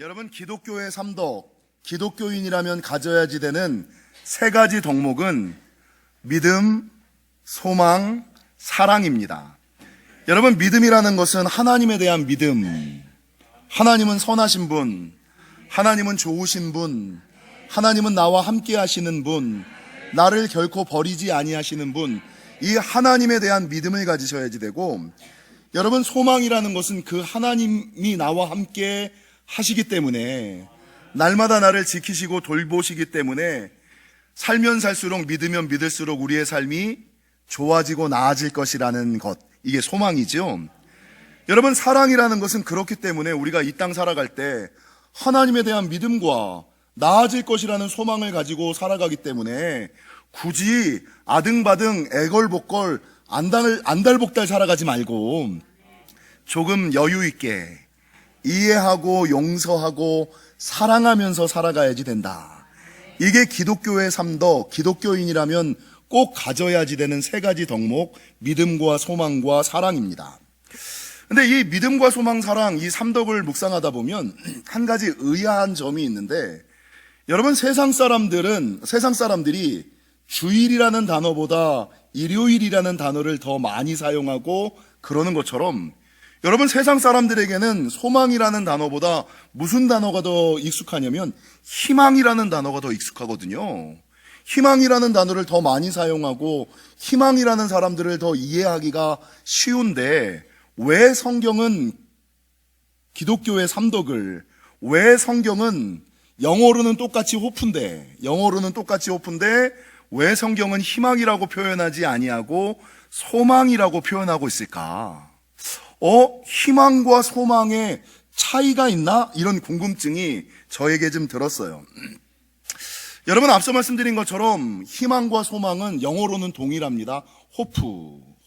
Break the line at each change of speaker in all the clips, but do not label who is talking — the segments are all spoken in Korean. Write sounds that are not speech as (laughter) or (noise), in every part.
여러분 기독교의 삼덕, 기독교인이라면 가져야지 되는 세 가지 덕목은 믿음, 소망, 사랑입니다. 여러분 믿음이라는 것은 하나님에 대한 믿음. 하나님은 선하신 분, 하나님은 좋으신 분, 하나님은 나와 함께 하시는 분, 나를 결코 버리지 아니하시는 분, 이 하나님에 대한 믿음을 가지셔야지 되고, 여러분 소망이라는 것은 그 하나님이 나와 함께 하시기 때문에 날마다 나를 지키시고 돌보시기 때문에 살면 살수록 믿으면 믿을수록 우리의 삶이 좋아지고 나아질 것이라는 것. 이게 소망이죠. 여러분 사랑이라는 것은 그렇기 때문에 우리가 이 땅 살아갈 때 하나님에 대한 믿음과 나아질 것이라는 소망을 가지고 살아가기 때문에 굳이 아등바등 애걸복걸 안달 안달복달 살아가지 말고 조금 여유 있게 이해하고 용서하고 사랑하면서 살아가야지 된다. 이게 기독교의 삶도 기독교인이라면 꼭 가져야지 되는 세 가지 덕목 믿음과 소망과 사랑입니다. 근데 이 믿음과 소망, 사랑 이 삼덕을 묵상하다 보면 한 가지 의아한 점이 있는데 여러분 세상 사람들은 세상 사람들이 주일이라는 단어보다 일요일이라는 단어를 더 많이 사용하고 그러는 것처럼 여러분 세상 사람들에게는 소망이라는 단어보다 무슨 단어가 더 익숙하냐면 희망이라는 단어가 더 익숙하거든요. 희망이라는 단어를 더 많이 사용하고 희망이라는 사람들을 더 이해하기가 쉬운데 왜 성경은 기독교의 삼덕을 왜 성경은 영어로는 똑같이 호프인데 영어로는 똑같이 호프인데 왜 성경은 희망이라고 표현하지 아니하고 소망이라고 표현하고 있을까? 어, 희망과 소망의 차이가 있나? 이런 궁금증이 저에게 좀 들었어요. (clears throat) 여러분 앞서 말씀드린 것처럼 희망과 소망은 영어로는 동일합니다. 호프,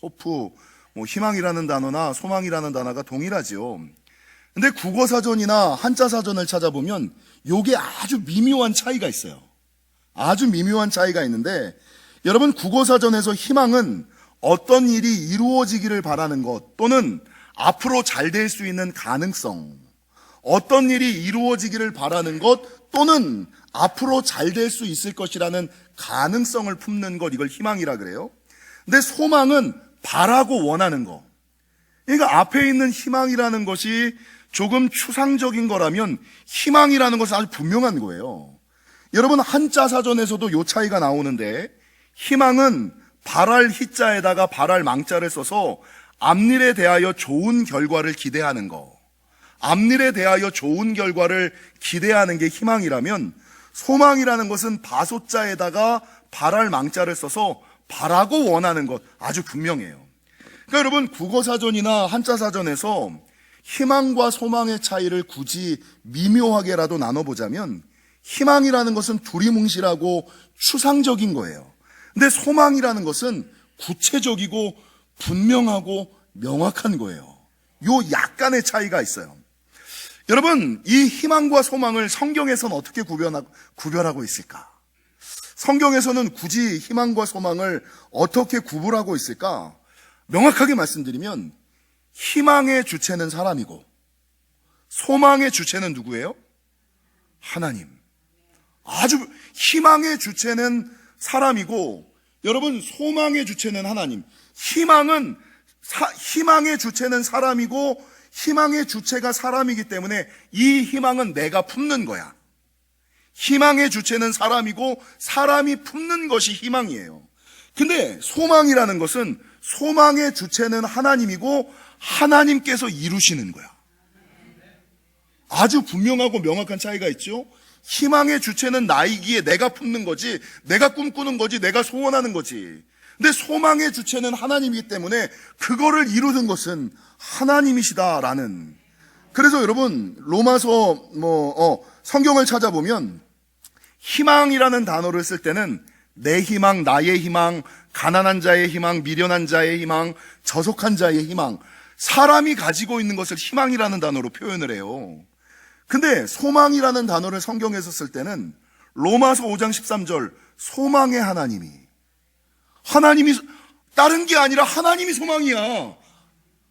호프, 뭐 희망이라는 단어나 소망이라는 단어가 동일하죠. 근데 국어 사전이나 한자 사전을 찾아보면 요게 아주 미묘한 차이가 있어요. 아주 미묘한 차이가 있는데 여러분 국어 사전에서 희망은 어떤 일이 이루어지기를 바라는 것 또는 앞으로 잘 될 수 있는 가능성 어떤 일이 이루어지기를 바라는 것 또는 앞으로 잘 될 수 있을 것이라는 가능성을 품는 것 이걸 희망이라 그래요. 근데 소망은 바라고 원하는 거. 그러니까 앞에 있는 희망이라는 것이 조금 추상적인 거라면 희망이라는 것은 아주 분명한 거예요. 여러분 한자 사전에서도 요 차이가 나오는데 희망은 바랄 희자에다가 바랄 망자를 써서 앞일에 대하여 좋은 결과를 기대하는 거. 앞일에 대하여 좋은 결과를 기대하는 게 희망이라면 소망이라는 것은 바소자에다가 바랄 망자를 써서 바라고 원하는 것 아주 분명해요. 그러니까 여러분 국어 사전이나 한자 사전에서 희망과 소망의 차이를 굳이 미묘하게라도 나눠보자면 희망이라는 것은 두리뭉실하고 추상적인 거예요. 근데 소망이라는 것은 구체적이고 분명하고 명확한 거예요. 요 약간의 차이가 있어요. 여러분, 이 희망과 소망을 성경에서는 어떻게 구별하고, 구별하고 있을까? 성경에서는 굳이 희망과 소망을 어떻게 구분하고 있을까? 명확하게 말씀드리면 희망의 주체는 사람이고 소망의 주체는 누구예요? 하나님. 아주 희망의 주체는 사람이고 여러분 소망의 주체는 하나님. 희망은 사, 희망의 주체는 사람이고 희망의 주체가 사람이기 때문에 이 희망은 내가 품는 거야. 희망의 주체는 사람이고 사람이 품는 것이 희망이에요. 근데 소망이라는 것은 소망의 주체는 하나님이고 하나님께서 이루시는 거야. 아주 분명하고 명확한 차이가 있죠. 희망의 주체는 나이기에 내가 품는 거지, 내가 꿈꾸는 거지, 내가 소원하는 거지. 근데 소망의 주체는 하나님이기 때문에 그거를 이루는 것은 하나님이시다라는. 그래서 여러분 로마서 뭐 어, 성경을 찾아보면 희망이라는 단어를 쓸 때는 내 희망, 나의 희망, 가난한 자의 희망, 미련한 자의 희망, 저속한 자의 희망, 사람이 가지고 있는 것을 희망이라는 단어로 표현을 해요. 근데 소망이라는 단어를 성경에서 쓸 때는 로마서 5장 13절 소망의 하나님이 하나님이 다른 게 아니라 하나님이 소망이야.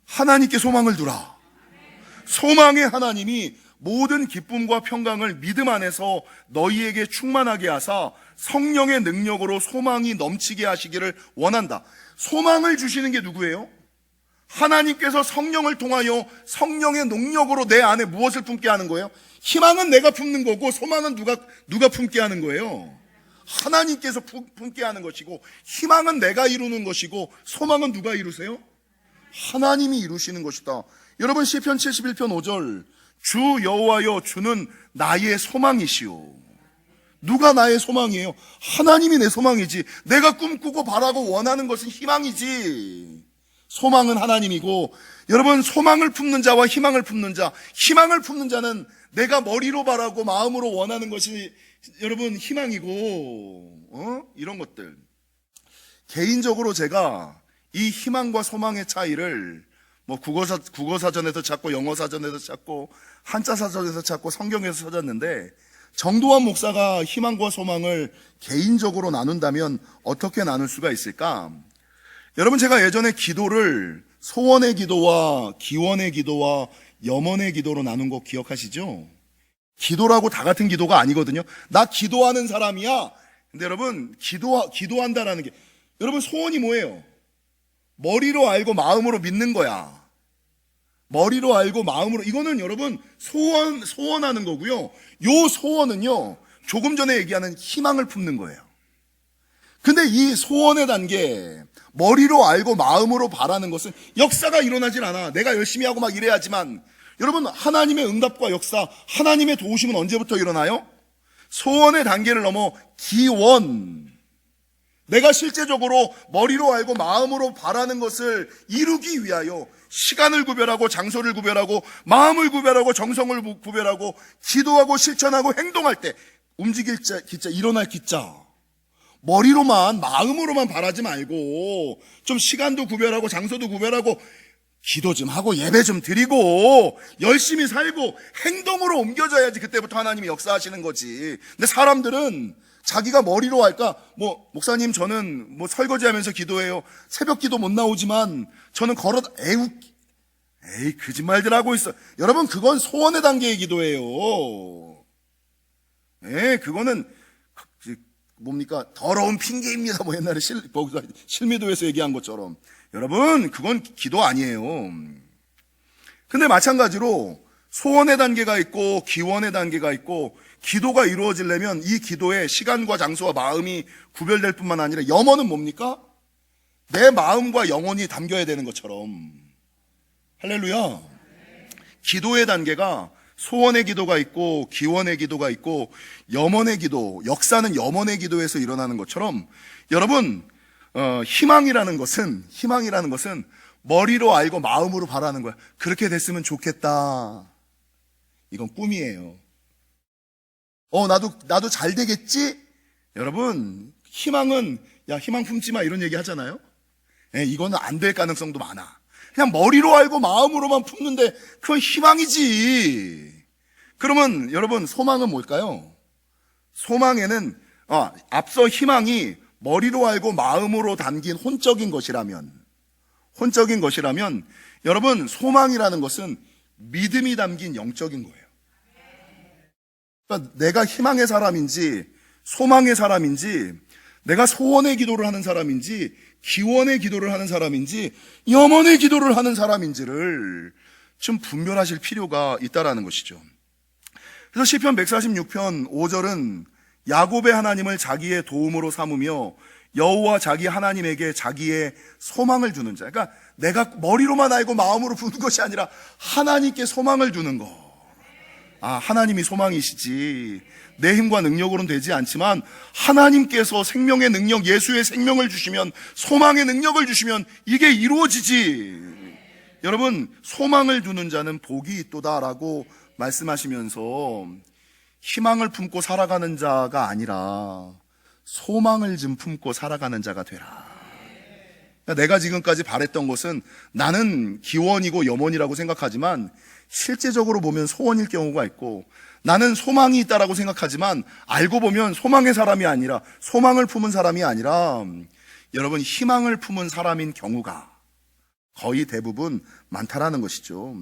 하나님께 소망을 두라. 소망의 하나님이 모든 기쁨과 평강을 믿음 안에서 너희에게 충만하게 하사 성령의 능력으로 소망이 넘치게 하시기를 원한다. 소망을 주시는 게 누구예요? 하나님께서 성령을 통하여 성령의 능력으로 내 안에 무엇을 품게 하는 거예요? 희망은 내가 품는 거고 소망은 누가 누가 품게 하는 거예요? 하나님께서 품- 품게 하는 것이고 희망은 내가 이루는 것이고 소망은 누가 이루세요? 하나님이 이루시는 것이다. 여러분 시편 71편 5절 주 여호와여 주는 나의 소망이시오. 누가 나의 소망이에요? 하나님이 내 소망이지. 내가 꿈꾸고 바라고 원하는 것은 희망이지. 소망은 하나님이고 여러분 소망을 품는 자와 희망을 품는 자, 희망을 품는 자는 내가 머리로 바라고 마음으로 원하는 것이 여러분 희망이고 어? 이런 것들. 개인적으로 제가 이 희망과 소망의 차이를 뭐 국어사, 국어 사전에서 찾고 영어 사전에서 찾고 한자 사전에서 찾고 성경에서 찾았는데 정도환 목사가 희망과 소망을 개인적으로 나눈다면 어떻게 나눌 수가 있을까? 여러분 제가 예전에 기도를 소원의 기도와 기원의 기도와 염원의 기도로 나눈 거 기억하시죠? 기도라고 다 같은 기도가 아니거든요. 나 기도하는 사람이야. 근데 여러분 기도 기도한다라는 게 여러분 소원이 뭐예요? 머리로 알고 마음으로 믿는 거야. 머리로 알고 마음으로 이거는 여러분 소원 소원하는 거고요. 요 소원은요. 조금 전에 얘기하는 희망을 품는 거예요. 근데 이 소원의 단계 머리로 알고 마음으로 바라는 것은 역사가 일어나질 않아. 내가 열심히 하고 막 이래야지만 여러분 하나님의 응답과 역사, 하나님의 도우심은 언제부터 일어나요? 소원의 단계를 넘어 기원. 내가 실제적으로 머리로 알고 마음으로 바라는 것을 이루기 위하여 시간을 구별하고 장소를 구별하고 마음을 구별하고 정성을 구- 구별하고 기도하고 실천하고 행동할 때 움직일 자, 기자, 일어날 기자. 머리로만 마음으로만 바라지 말고 좀 시간도 구별하고 장소도 구별하고 기도 좀 하고 예배 좀 드리고 열심히 살고 행동으로 옮겨져야지 그때부터 하나님이 역사하시는 거지. 근데 사람들은 자기가 머리로 할까? 뭐 목사님 저는 뭐 설거지하면서 기도해요. 새벽 기도 못 나오지만 저는 걸어 에우 에이 거짓말들 하고 있어. 여러분 그건 소원의 단계의 기도예요. 예, 그거는 그, 뭡니까 더러운 핑계입니다. 뭐 옛날에 실, 거기서 실미도에서 얘기한 것처럼 여러분 그건 기도 아니에요. 근데 마찬가지로 소원의 단계가 있고 기원의 단계가 있고 기도가 이루어지려면 이 기도에 시간과 장소와 마음이 구별될 뿐만 아니라 염원은 뭡니까? 내 마음과 영혼이 담겨야 되는 것처럼 할렐루야. 기도의 단계가 소원의 기도가 있고 기원의 기도가 있고 염원의 기도, 역사는 염원의 기도에서 일어나는 것처럼 여러분 어, 희망이라는 것은 희망이라는 것은 머리로 알고 마음으로 바라는 거야. 그렇게 됐으면 좋겠다. 이건 꿈이에요. 어 나도 나도 잘 되겠지? 여러분 희망은 야 희망 품지 마 이런 얘기 하잖아요. 예, 이거는 안 될 가능성도 많아. 그냥 머리로 알고 마음으로만 품는데 그건 희망이지. 그러면 여러분 소망은 뭘까요? 소망에는 아, 앞서 희망이 머리로 알고 마음으로 담긴 혼적인 것이라면 혼적인 것이라면 여러분 소망이라는 것은 믿음이 담긴 영적인 거예요. 그러니까 내가 희망의 사람인지 소망의 사람인지 내가 소원의 기도를 하는 사람인지 기원의 기도를 하는 사람인지 염원의 기도를 하는 사람인지를 좀 분별하실 필요가 있다라는 것이죠. 그래서 시편 146편 5절은 야곱의 하나님을 자기의 도움으로 삼으며 여호와 자기 하나님에게 자기의 소망을 주는 자. 그러니까 내가 머리로만 알고 마음으로 부는 것이 아니라 하나님께 소망을 주는 거. 아, 하나님이 소망이시지. 내 힘과 능력으로는 되지 않지만 하나님께서 생명의 능력, 예수의 생명을 주시면 소망의 능력을 주시면 이게 이루어지지. 여러분, 소망을 두는 자는 복이 있도다라고 말씀하시면서 희망을 품고 살아가는 자가 아니라 소망을 좀 품고 살아가는 자가 되라. 그러니까 내가 지금까지 바랬던 것은 나는 기원이고 염원이라고 생각하지만 실제적으로 보면 소원일 경우가 있고 나는 소망이 있다라고 생각하지만 알고 보면 소망의 사람이 아니라 소망을 품은 사람이 아니라 여러분 희망을 품은 사람인 경우가 거의 대부분 많다라는 것이죠.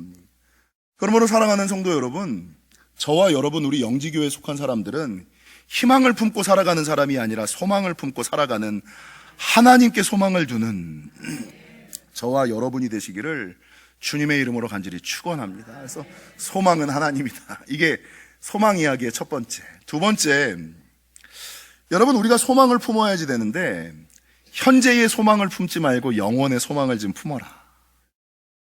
그러므로 사랑하는 성도 여러분, 저와 여러분 우리 영지교회에 속한 사람들은 희망을 품고 살아가는 사람이 아니라 소망을 품고 살아가는 하나님께 소망을 두는 저와 여러분이 되시기를 주님의 이름으로 간절히 축원합니다. 그래서 소망은 하나님이다. 이게 소망 이야기의 첫 번째. 두 번째, 여러분 우리가 소망을 품어야지 되는데 현재의 소망을 품지 말고 영원의 소망을 좀 품어라.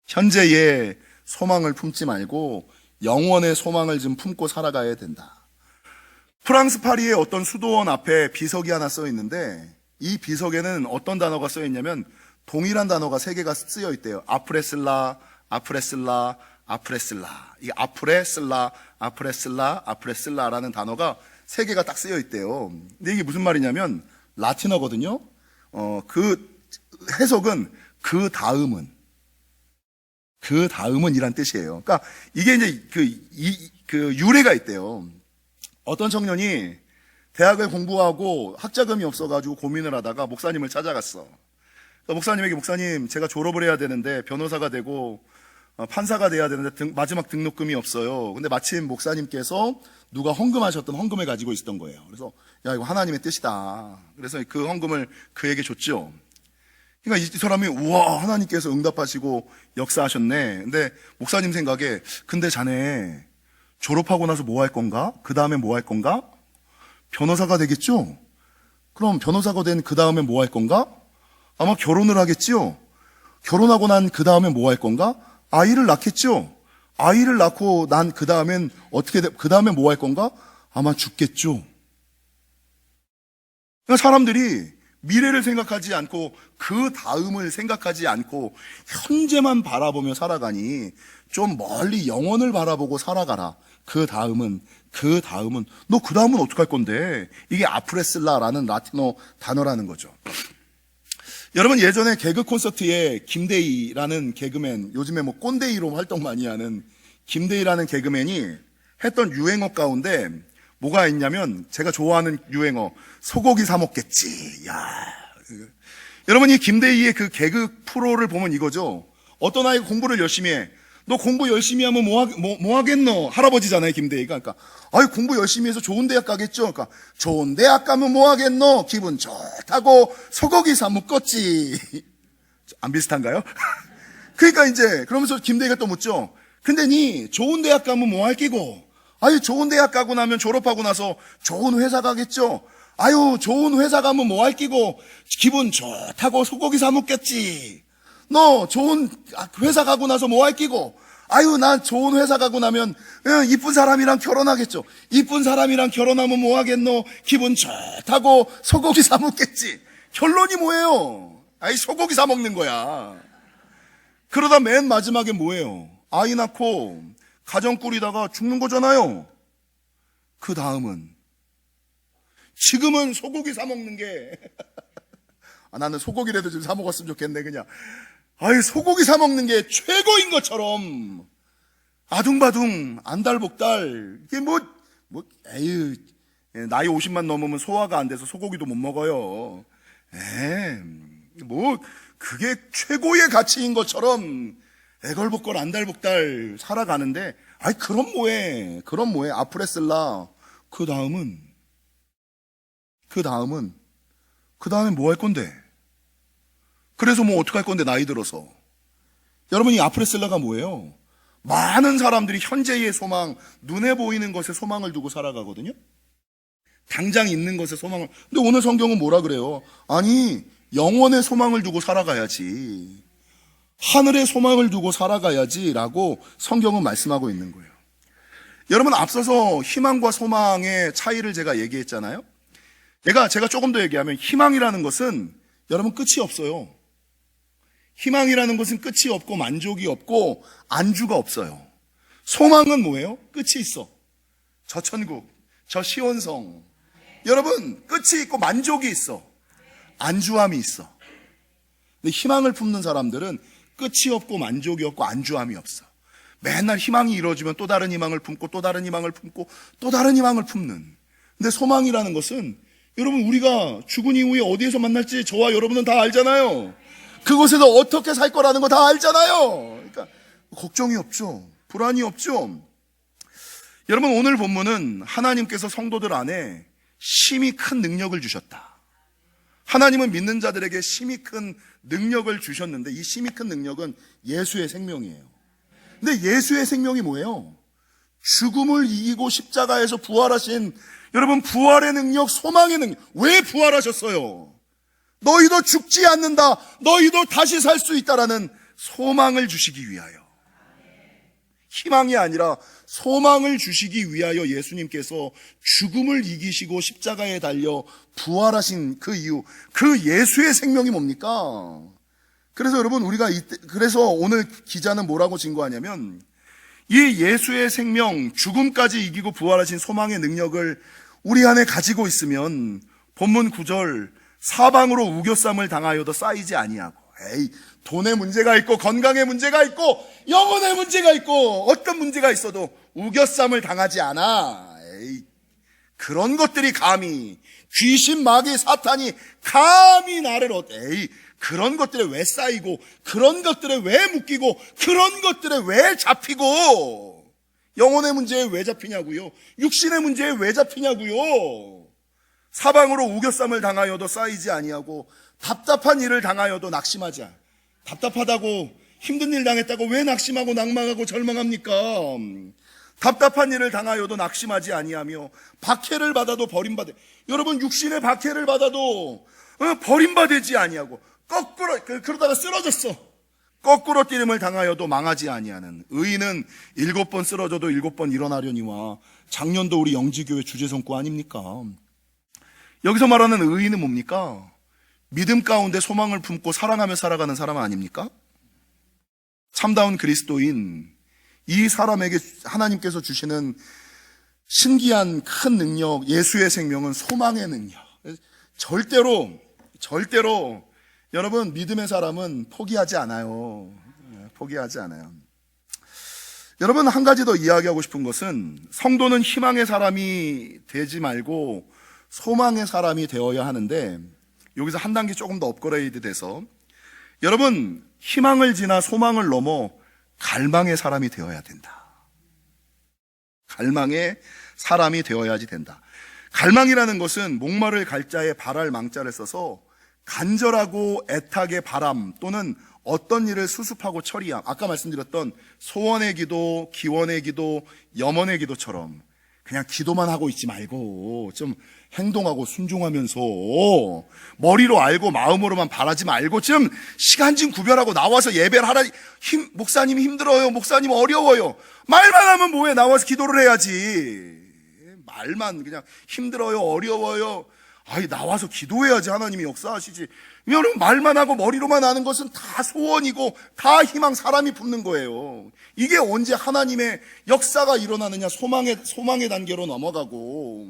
현재의 소망을 품지 말고 영원의 소망을 좀 품고 살아가야 된다. 프랑스 파리의 어떤 수도원 앞에 비석이 하나 써 있는데 이 비석에는 어떤 단어가 써 있냐면 동일한 단어가 세 개가 쓰여 있대요. 아프레슬라, 아프레슬라, 아프레슬라. 이 아프레슬라, 아프레슬라, 아프레슬라라는 단어가 세 개가 딱 쓰여 있대요. 근데 이게 무슨 말이냐면 라틴어거든요. 어, 그 해석은 그 다음은 그 다음은 이란 뜻이에요. 그러니까 이게 이제 그, 이, 그 유래가 있대요. 어떤 청년이 대학을 공부하고 학자금이 없어가지고 고민을 하다가 목사님을 찾아갔어. 그래서 목사님에게 목사님 제가 졸업을 해야 되는데 변호사가 되고 어, 판사가 돼야 되는데 등- 마지막 등록금이 없어요. 근데 마침 목사님께서 누가 헌금하셨던 헌금을 가지고 있었던 거예요. 그래서 야 이거 하나님의 뜻이다. 그래서 그 헌금을 그에게 줬죠. 그러니까 이 사람이 우와 하나님께서 응답하시고 역사하셨네. 근데 목사님 생각에 근데 자네 졸업하고 나서 뭐 할 건가? 그 다음에 뭐 할 건가? 변호사가 되겠죠? 그럼 변호사가 된 그 다음에 뭐 할 건가? 아마 결혼을 하겠지요? 결혼하고 난 그 다음에 뭐 할 건가? 아이를 낳겠죠? 아이를 낳고 난 그 다음엔 어떻게, 그 다음에 뭐 할 건가? 아마 죽겠죠? 그러니까 사람들이 미래를 생각하지 않고 그 다음을 생각하지 않고 현재만 바라보며 살아가니 좀 멀리 영원을 바라보고 살아가라. 그 다음은 그 다음은 너 그 다음은 어떻게 할 건데? 이게 아프레슬라라는 라틴어 단어라는 거죠. 여러분 예전에 개그 콘서트에 김대희라는 개그맨 요즘에 뭐 꼰대이로 활동 많이 하는 김대희라는 개그맨이 했던 유행어 가운데 뭐가 있냐면 제가 좋아하는 유행어 소고기 사 먹겠지. 야. 여러분 이 김대희의 그 개그 프로를 보면 이거죠. 어떤 아이가 공부를 열심히 해. 너 공부 열심히 하면 뭐, 하, 뭐, 뭐 하겠노? 할아버지잖아요, 김대희가. 그러니까, 아유, 공부 열심히 해서 좋은 대학 가겠죠? 그러니까, 좋은 대학 가면 뭐 하겠노? 기분 좋다고 소고기 사 먹겠지. (laughs) 안 비슷한가요? (laughs) 그러니까 이제, 그러면서 김대희가 또 묻죠. 근데 니 좋은 대학 가면 뭐 할 끼고? 아유, 좋은 대학 가고 나면 졸업하고 나서 좋은 회사 가겠죠? 아유, 좋은 회사 가면 뭐 할 끼고? 기분 좋다고 소고기 사 먹겠지. 너 좋은 회사 가고 나서 뭐 할 끼고? 아유, 난 좋은 회사 가고 나면 응, 이쁜 사람이랑 결혼하겠죠. 이쁜 사람이랑 결혼하면 뭐 하겠노? 기분 좋다고 소고기 사 먹겠지. 결론이 뭐예요? 아이 소고기 사 먹는 거야. 그러다 맨 마지막에 뭐예요? 아이 낳고 가정 꾸리다가 죽는 거잖아요. 그 다음은 지금은 소고기 사 먹는 게 (laughs) 아, 나는 소고기라도 좀 사 먹었으면 좋겠네 그냥. 아유 소고기 사 먹는 게 최고인 것처럼 아둥바둥 안달복달 이게 뭐뭐 에휴 예, 나이 50만 넘으면 소화가 안 돼서 소고기도 못 먹어요. 에뭐 그게 최고의 가치인 것처럼 애걸복걸 안달복달 살아가는데 아이 그럼 뭐해? 그럼 뭐해? 아프레슬라. 그 다음은 그 다음은 그 다음에 뭐 할 건데? 그래서 뭐 어떻게 할 건데 나이 들어서? 여러분 이 아프레슬라가 뭐예요? 많은 사람들이 현재의 소망 눈에 보이는 것에 소망을 두고 살아가거든요. 당장 있는 것에 소망을. 근데 오늘 성경은 뭐라 그래요? 아니 영원의 소망을 두고 살아가야지 하늘의 소망을 두고 살아가야지라고 성경은 말씀하고 있는 거예요. 여러분 앞서서 희망과 소망의 차이를 제가 얘기했잖아요. 제가 제가 조금 더 얘기하면 희망이라는 것은 여러분 끝이 없어요. 희망이라는 것은 끝이 없고 만족이 없고 안주가 없어요. 소망은 뭐예요? 끝이 있어. 저 천국, 저 시온성. 여러분 끝이 있고 만족이 있어. 안주함이 있어. 근데 희망을 품는 사람들은 끝이 없고 만족이 없고 안주함이 없어. 맨날 희망이 이루어지면 또 다른 희망을 품고 또 다른 희망을 품고 또 다른 희망을 품는. 근데 소망이라는 것은 여러분 우리가 죽은 이후에 어디에서 만날지 저와 여러분은 다 알잖아요. 그곳에서 어떻게 살 거라는 거 다 알잖아요. 그러니까 걱정이 없죠. 불안이 없죠. 여러분 오늘 본문은 하나님께서 성도들 안에 심히 큰 능력을 주셨다. 하나님은 믿는 자들에게 심히 큰 능력을 주셨는데 이 심히 큰 능력은 예수의 생명이에요. 근데 예수의 생명이 뭐예요? 죽음을 이기고 십자가에서 부활하신 여러분 부활의 능력, 소망의 능력. 왜 부활하셨어요? 너희도 죽지 않는다. 너희도 다시 살 수 있다라는 소망을 주시기 위하여. 희망이 아니라 소망을 주시기 위하여 예수님께서 죽음을 이기시고 십자가에 달려 부활하신 그 이유, 그 예수의 생명이 뭡니까? 그래서 여러분 우리가 이때, 그래서 오늘 기자는 뭐라고 증거하냐면 이 예수의 생명, 죽음까지 이기고 부활하신 소망의 능력을 우리 안에 가지고 있으면 본문 9절 사방으로 우겨쌈을 당하여도 쌓이지 아니하고 에이 돈에 문제가 있고 건강에 문제가 있고 영혼에 문제가 있고 어떤 문제가 있어도 우겨쌈을 당하지 않아. 에이 그런 것들이 감히 귀신 마귀 사탄이 감히 나를 어 에이 그런 것들에 왜 쌓이고 그런 것들에 왜 묶이고 그런 것들에 왜 잡히고? 영혼의 문제에 왜 잡히냐고요? 육신의 문제에 왜 잡히냐고요 사방으로 우겨쌈을 당하여도 쌓이지 아니하고 답답한 일을 당하여도 낙심하지 않아 답답하다고 힘든 일 당했다고 왜 낙심하고 낭망하고 절망합니까? 답답한 일을 당하여도 낙심하지 아니하며 박해를 받아도 버림받아 여러분 육신의 박해를 받아도 어, 버림받지 아니하고 거꾸로 그- 그러다가 쓰러졌어 거꾸로 뛰림을 당하여도 망하지 아니하는 의인은 일곱 번 쓰러져도 일곱 번 일어나려니와 작년도 우리 영지교회 주제성구 아닙니까? 여기서 말하는 의인은 뭡니까? 믿음 가운데 소망을 품고 사랑하며 살아가는 사람 아닙니까? 참다운 그리스도인 이 사람에게 하나님께서 주시는 신기한 큰 능력, 예수의 생명은 소망의 능력. 절대로, 절대로 여러분 믿음의 사람은 포기하지 않아요. 포기하지 않아요. 여러분 한 가지 더 이야기하고 싶은 것은 성도는 희망의 사람이 되지 말고 소망의 사람이 되어야 하는데 여기서 한 단계 조금 더 업그레이드 돼서 여러분 희망을 지나 소망을 넘어 갈망의 사람이 되어야 된다. 갈망의 사람이 되어야지 된다. 갈망이라는 것은 목마를 갈자에 발할 망자를 써서 간절하고 애타게 바람 또는 어떤 일을 수습하고 처리함. 아까 말씀드렸던 소원의 기도, 기원의 기도, 염원의 기도처럼 그냥 기도만 하고 있지 말고 좀 행동하고 순종하면서 머리로 알고 마음으로만 바라지 말고 좀 시간 좀 구별하고 나와서 예배를 하라. 힘, 목사님 힘들어요. 목사님 어려워요. 말만 하면 뭐해? 나와서 기도를 해야지. 말만 그냥 힘들어요. 어려워요. 아이 나와서 기도해야지 하나님이 역사하시지. 여러분 말만 하고 머리로만 하는 것은 다 소원이고 다 희망 사람이 품는 거예요. 이게 언제 하나님의 역사가 일어나느냐 소망의 소망의 단계로 넘어가고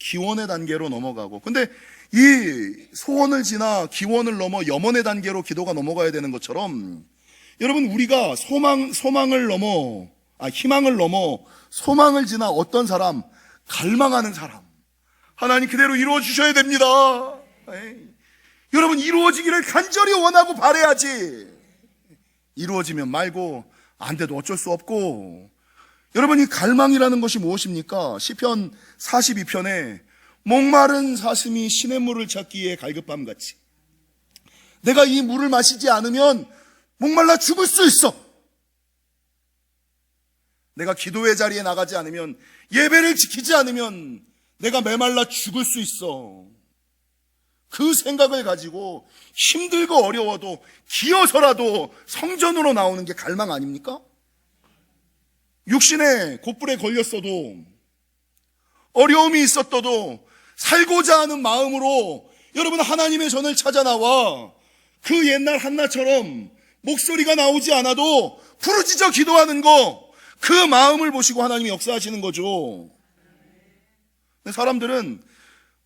기원의 단계로 넘어가고. 근데 이 소원을 지나 기원을 넘어 염원의 단계로 기도가 넘어가야 되는 것처럼 여러분 우리가 소망 소망을 넘어 아 희망을 넘어 소망을 지나 어떤 사람 갈망하는 사람 하나님 그대로 이루어 주셔야 됩니다. 에이. 여러분 이루어지기를 간절히 원하고 바래야지. 이루어지면 말고 안 돼도 어쩔 수 없고. 여러분 이 갈망이라는 것이 무엇입니까? 시편 42편에 목마른 사슴이 신의 물을 찾기에 갈급함 같이 내가 이 물을 마시지 않으면 목말라 죽을 수 있어. 내가 기도의 자리에 나가지 않으면 예배를 지키지 않으면 내가 메말라 죽을 수 있어. 그 생각을 가지고 힘들고 어려워도 기어서라도 성전으로 나오는 게 갈망 아닙니까? 육신에 곧불에 걸렸어도 어려움이 있었어도 살고자 하는 마음으로 여러분 하나님의 전을 찾아 나와 그 옛날 한나처럼 목소리가 나오지 않아도 부르짖어 기도하는 거 그 마음을 보시고 하나님이 역사하시는 거죠. 사람들은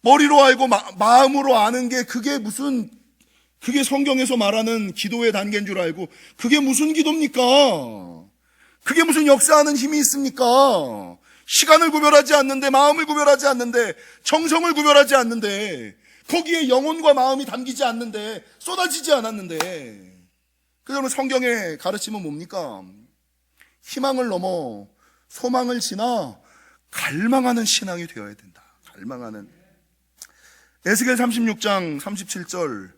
머리로 알고 마, 음으로 아는 게 그게 무슨 그게 성경에서 말하는 기도의 단계인 줄 알고 그게 무슨 기도입니까? 그게 무슨 역사하는 힘이 있습니까? 시간을 구별하지 않는데 마음을 구별하지 않는데 정성을 구별하지 않는데 거기에 영혼과 마음이 담기지 않는데 쏟아지지 않았는데 그러면 성경의 가르침은 뭡니까? 희망을 넘어 소망을 지나 갈망하는 신앙이 되어야 된다. 갈망하는. 에스겔 36장 37절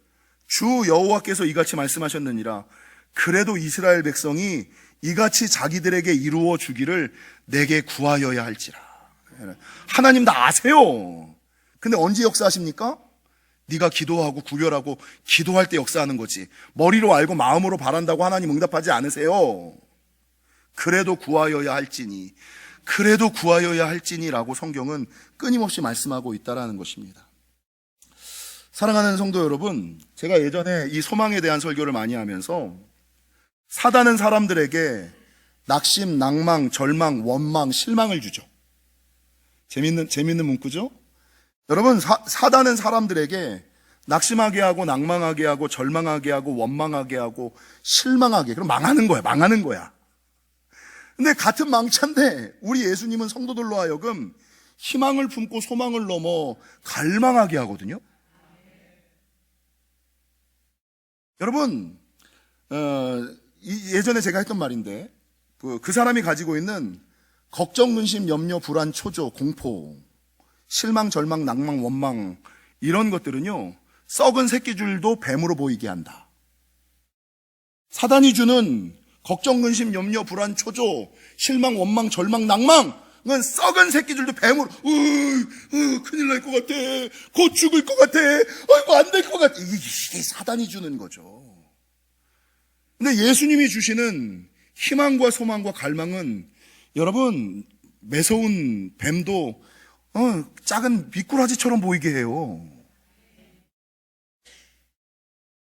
주 여호와께서 이같이 말씀하셨느니라 그래도 이스라엘 백성이 이같이 자기들에게 이루어 주기를 내게 구하여야 할지라. 하나님 다 아세요. 근데 언제 역사하십니까? 네가 기도하고 구별하고 기도할 때 역사하는 거지. 머리로 알고 마음으로 바란다고 하나님 응답하지 않으세요. 그래도 구하여야 할지니 그래도 구하여야 할지니라고 성경은 끊임없이 말씀하고 있다라는 것입니다. 사랑하는 성도 여러분, 제가 예전에 이 소망에 대한 설교를 많이 하면서 사단은 사람들에게 낙심, 낭망, 절망, 원망, 실망을 주죠. 재밌는 재밌는 문구죠? 여러분 사, 사단은 사람들에게 낙심하게 하고 낭망하게 하고 절망하게 하고 원망하게 하고 실망하게 그럼 망하는 거야. 망하는 거야. 근데 같은 망차인데 우리 예수님은 성도들로 하여금 희망을 품고 소망을 넘어 갈망하게 하거든요. 여러분 어, 이- 예전에 제가 했던 말인데 그, 그 사람이 가지고 있는 걱정, 근심, 염려, 불안, 초조, 공포, 실망, 절망, 낭망, 원망 이런 것들은요 썩은 새끼줄도 뱀으로 보이게 한다. 사단이 주는 걱정, 근심, 염려, 불안, 초조, 실망, 원망, 절망, 낭망은 썩은 새끼줄도 뱀으로 으, 으, 큰일 날 것 같아, 곧 죽을 것 같아, 아이고 안 될 것 같아. 이게 사단이 주는 거죠. 근데 예수님이 주시는 희망과 소망과 갈망은 여러분 매서운 뱀도 어, 작은 미꾸라지처럼 보이게 해요.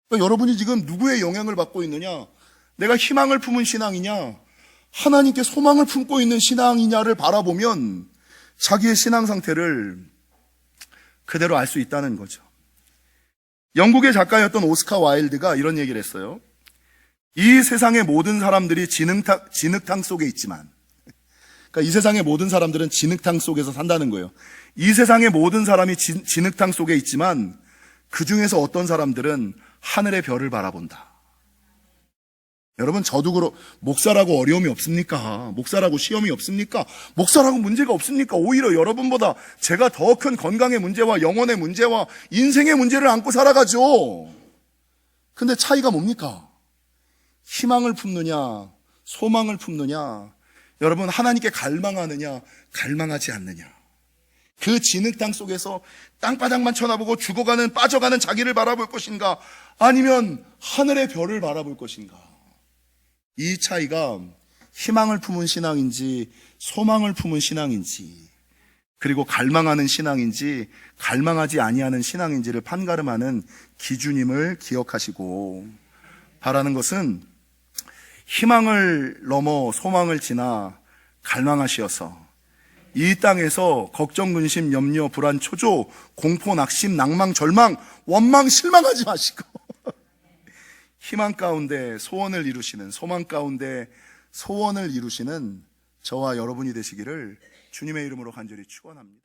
그러니까 여러분이 지금 누구의 영향을 받고 있느냐? 내가 희망을 품은 신앙이냐? 하나님께 소망을 품고 있는 신앙이냐를 바라보면 자기의 신앙 상태를 그대로 알 수 있다는 거죠. 영국의 작가였던 오스카 와일드가 이런 얘기를 했어요. 이 세상의 모든 사람들이 진흙탕, 진흙탕 속에 있지만, 그러니까 이 세상의 모든 사람들은 진흙탕 속에서 산다는 거예요. 이 세상의 모든 사람이 진, 진흙탕 속에 있지만, 그 중에서 어떤 사람들은 하늘의 별을 바라본다. 여러분, 저도 그러, 목사라고 어려움이 없습니까? 목사라고 시험이 없습니까? 목사라고 문제가 없습니까? 오히려 여러분보다 제가 더 큰 건강의 문제와 영혼의 문제와 인생의 문제를 안고 살아가죠. 근데 차이가 뭡니까? 희망을 품느냐, 소망을 품느냐, 여러분 하나님께 갈망하느냐, 갈망하지 않느냐. 그 진흙 땅 속에서 땅바닥만 쳐다보고 죽어가는, 빠져가는 자기를 바라볼 것인가, 아니면 하늘의 별을 바라볼 것인가. 이 차이가 희망을 품은 신앙인지, 소망을 품은 신앙인지, 그리고 갈망하는 신앙인지, 갈망하지 아니하는 신앙인지를 판가름하는 기준임을 기억하시고, 바라는 것은 희망을 넘어 소망을 지나 갈망하시어서 이 땅에서 걱정, 근심, 염려, 불안, 초조, 공포, 낙심, 낭망, 절망, 원망, 실망하지 마시고 희망 가운데 소원을 이루시는 소망 가운데 소원을 이루시는 저와 여러분이 되시기를 주님의 이름으로 간절히 축원합니다.